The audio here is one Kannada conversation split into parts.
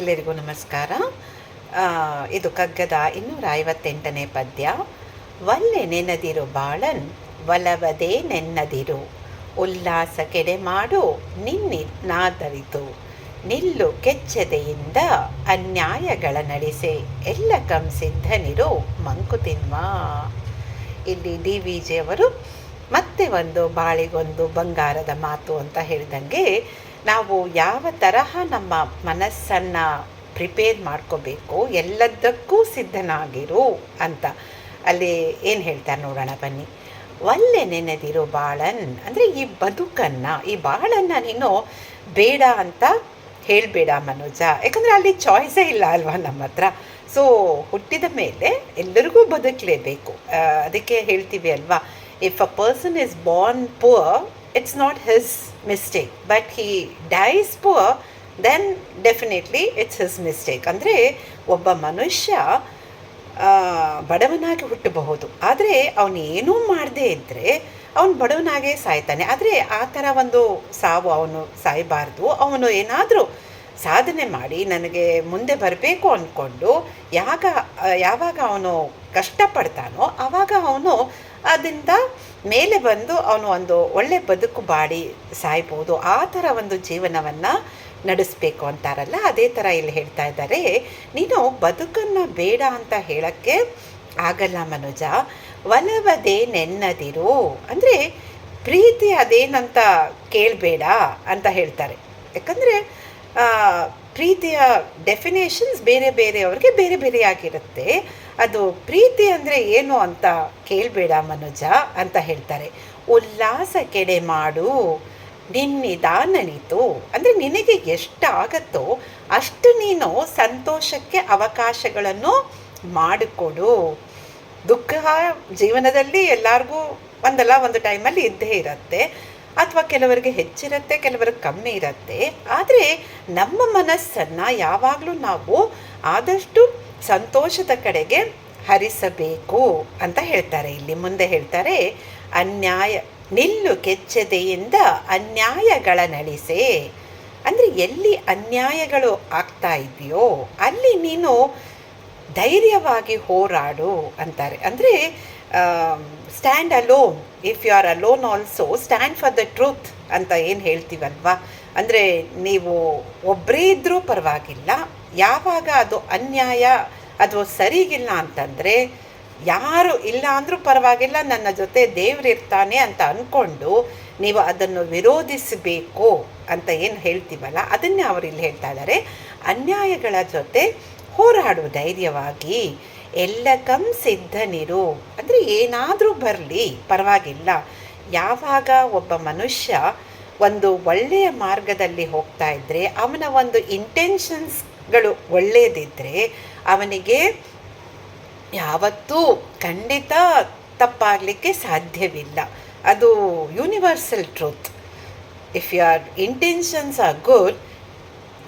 ಎಲ್ಲರಿಗೂ ನಮಸ್ಕಾರ. ಇದು ಕಗ್ಗದ ಇನ್ನೂರ ಐವತ್ತೆಂಟನೇ ಪದ್ಯ. ಒಲ್ಲೆ ನೆನದಿರು ಬಾಳನ್ ಒಲವದೇ ನೆನ್ನದಿರು. ಉಲ್ಲಾಸ ಕೆಡೆ ಮಾಡು, ನಿನ್ನಿ ನಾದರಿತು. ನಿಲ್ಲು ಕೆಚ್ಚದೆಯಿಂದ ಅನ್ಯಾಯಗಳ ನಡೆಸೆ, ಎಲ್ಲ ಕಂ ಸಿದ್ಧನಿರು ಮಂಕುತಿಮ್ಮ ಇಲ್ಲಿ ಡಿ. ವಿ. ಜಿಯವರು ಮತ್ತೆ ಒಂದು ಬಾಳಿಗೊಂದು ಬಂಗಾರದ ಮಾತು ಅಂತ ಹೇಳ್ದಂಗೆ ನಾವು ಯಾವ ತರಹ ನಮ್ಮ ಮನಸ್ಸನ್ನು ಪ್ರಿಪೇರ್ ಮಾಡ್ಕೋಬೇಕು ಎಲ್ಲದಕ್ಕೂ ಸಿದ್ಧನಾಗಿರು ಅಂತ. ಅಲ್ಲಿ ಏನು ಹೇಳ್ತಾರೆ ನೋಡೋಣ ಬನ್ನಿ. ಒಲ್ಲೆ ನೆನೆದಿರು ಬಾಳನ್, ಅಂದರೆ ಈ ಬದುಕನ್ನು, ಈ ಬಾಳನ್ನು ನೀನು ಬೇಡ ಅಂತ ಹೇಳಬೇಡ ಮನೋಜ. ಯಾಕಂದರೆ ಅಲ್ಲಿ ಚಾಯ್ಸೇ ಇಲ್ಲ ಅಲ್ವಾ ನಮ್ಮ ಹತ್ರ. ಸೊ ಹುಟ್ಟಿದ ಮೇಲೆ ಎಲ್ಲರಿಗೂ ಬದುಕಲೇಬೇಕು. ಅದಕ್ಕೆ ಹೇಳ್ತೀವಿ ಅಲ್ವಾ if a person is born poor it's not his mistake but he dies poor then definitely it's his mistake ಅಂದರೆ ಒಬ್ಬ ಮನುಷ್ಯ ಬಡವನಾಗಿ ಹುಟ್ಟಬಹುದು. ಆದರೆ ಅವನು ಏನೂ ಮಾಡದೇ ಇದ್ದರೆ ಅವನು ಬಡವನಾಗೇ ಸಾಯ್ತಾನೆ. ಆದರೆ ಆ ಥರ ಒಂದು ಸಾವು ಅವನು ಸಾಯಬಾರ್ದು. ಅವನು ಏನಾದರೂ ಸಾಧನೆ ಮಾಡಿ ನನಗೆ ಮುಂದೆ ಬರಬೇಕು ಅಂದ್ಕೊಂಡು ಯಾಗ, ಯಾವಾಗ ಅವನು ಕಷ್ಟಪಡ್ತಾನೋ ಆವಾಗ ಅವನು ಅದರಿಂದ ಮೇಲೆ ಬಂದು ಅವನು ಒಂದು ಒಳ್ಳೆ ಬದುಕು ಬಾಡಿ ಸಾಯ್ಬೋದು. ಆ ಥರ ಒಂದು ಜೀವನವನ್ನು ನಡೆಸಬೇಕು ಅಂತಾರಲ್ಲ, ಅದೇ ಥರ ಇಲ್ಲಿ ಹೇಳ್ತಾ ಇದ್ದಾರೆ. ನೀನು ಬದುಕನ್ನು ಬೇಡ ಅಂತ ಹೇಳೋಕ್ಕೆ ಆಗಲ್ಲ ಮನುಜ. ಒಲವದೇ ನೆನ್ನದಿರು. ಅಂದರೆ ಪ್ರೀತಿ ಅದೇನಂತ ಕೇಳಬೇಡ ಅಂತ ಹೇಳ್ತಾರೆ. ಯಾಕಂದರೆ ಪ್ರೀತಿಯ ಡೆಫಿನೇಷನ್ಸ್ ಬೇರೆ ಬೇರೆಯವ್ರಿಗೆ ಬೇರೆ ಬೇರೆಯಾಗಿರುತ್ತೆ ಅದು ಪ್ರೀತಿ ಅಂದರೆ ಏನು ಅಂತ ಕೇಳಬೇಡ ಮನುಜ ಅಂತ ಹೇಳ್ತಾರೆ. ಉಲ್ಲಾಸ ಕೆಡೆ ಮಾಡು, ನಿನ್ನಿದಾನನಿತು. ಅಂದರೆ ನಿನಗೆ ಎಷ್ಟಾಗತ್ತೋ ಅಷ್ಟು ನೀನು ಸಂತೋಷಕ್ಕೆ ಅವಕಾಶಗಳನ್ನು ಮಾಡಿಕೊಡು. ದುಃಖ ಜೀವನದಲ್ಲಿ ಎಲ್ಲರಿಗೂ ಒಂದಲ್ಲ, ಒಂದು ಟೈಮಲ್ಲಿ ಇದ್ದೇ ಇರುತ್ತೆ. ಅಥವಾ ಕೆಲವರಿಗೆ ಹೆಚ್ಚಿರುತ್ತೆ, ಕೆಲವರಿಗೆ ಕಮ್ಮಿ ಇರುತ್ತೆ. ಆದರೆ ನಮ್ಮ ಮನಸ್ಸನ್ನು ಯಾವಾಗಲೂ ನಾವು ಆದಷ್ಟು ಸಂತೋಷದ ಕಡೆಗೆ ಹರಿಸಬೇಕು ಅಂತ ಹೇಳ್ತಾರೆ. ಇಲ್ಲಿ ಮುಂದೆ ಹೇಳ್ತಾರೆ, ಅನ್ಯಾಯ, ನಿಲ್ಲು ಕೆಚ್ಚದೆಯಿಂದ ಅನ್ಯಾಯಗಳ ನಡೆಸೆ. ಅಂದರೆ ಎಲ್ಲಿ ಅನ್ಯಾಯಗಳು ಆಗ್ತಾ ಇದೆಯೋ, ಅಲ್ಲಿ ನೀನು ಧೈರ್ಯವಾಗಿ ಹೋರಾಡು ಅಂತಾರೆ. ಅಂದರೆ stand alone if you are alone also stand for the truth ಅಂತ ಏನು ಹೇಳ್ತೀವಲ್ವಾ? ಅಂದರೆ, ನೀವು ಒಬ್ಬರೇ ಇದ್ದರೂ ಪರವಾಗಿಲ್ಲ ಯಾವಾಗ ಅದು ಅನ್ಯಾಯ ಅದು ಸರಿಗಿಲ್ಲ ಅಂತಂದರೆ, ಯಾರು ಇಲ್ಲ ಅಂದರೂ ಪರವಾಗಿಲ್ಲ, ನನ್ನ ಜೊತೆ ದೇವರಿರ್ತಾನೆ ಅಂತ ಅಂದ್ಕೊಂಡು ನೀವು ಅದನ್ನು ವಿರೋಧಿಸಬೇಕು ಅಂತ ಏನು ಹೇಳ್ತೀವಲ್ಲ, ಅದನ್ನೇ ಅವರು ಇಲ್ಲಿ ಹೇಳ್ತಾ ಇದ್ದಾರೆ ಅನ್ಯಾಯಗಳ ಜೊತೆ ಹೋರಾಡು ಧೈರ್ಯವಾಗಿ. ಎಲ್ಲ ಕಂ ಸಿದ್ಧನಿರು. ಅಂದರೆ ಏನಾದರೂ ಬರಲಿ, ಪರವಾಗಿಲ್ಲ. ಯಾವಾಗ ಒಬ್ಬ ಮನುಷ್ಯ ಒಂದು ಒಳ್ಳೆಯ ಮಾರ್ಗದಲ್ಲಿ ಹೋಗ್ತಾ ಇದ್ದರೆ ಅವನ ಒಂದು ಇಂಟೆನ್ಷನ್ಸ್ಗಳು ಒಳ್ಳೆಯದಿದ್ದರೆ ಅವನಿಗೆ ಯಾವತ್ತೂ ಖಂಡಿತ ತಪ್ಪಾಗಲಿಕ್ಕೆ ಸಾಧ್ಯವಿಲ್ಲ. ಅದು universal truth if your intentions are good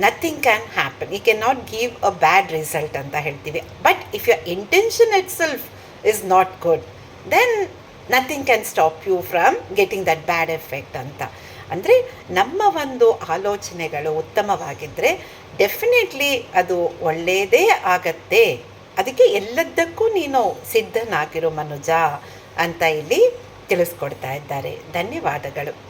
nothing can happen you can not give a bad result ಅಂತ ಹೇಳ್ತೀವಿ. But if your intention itself is not good then nothing can stop you from getting that bad effect ಅಂತ. ಅಂದರೆ ನಮ್ಮ ಒಂದು ಆಲೋಚನೆಗಳು ಉತ್ತಮವಾಗಿದ್ದರೆ ಡೆಫಿನೆಟ್ಲಿ ಅದು ಒಳ್ಳೆಯದೇ ಆಗತ್ತೆ. ಅದಕ್ಕೆ ಎಲ್ಲದಕ್ಕೂ ನೀನು ಸಿದ್ಧನಾಗಿರೋ ಮನುಜ ಅಂತ ಇಲ್ಲಿ ತಿಳಿಸ್ಕೊಡ್ತಾ ಇದ್ದಾರೆ. ಧನ್ಯವಾದಗಳು.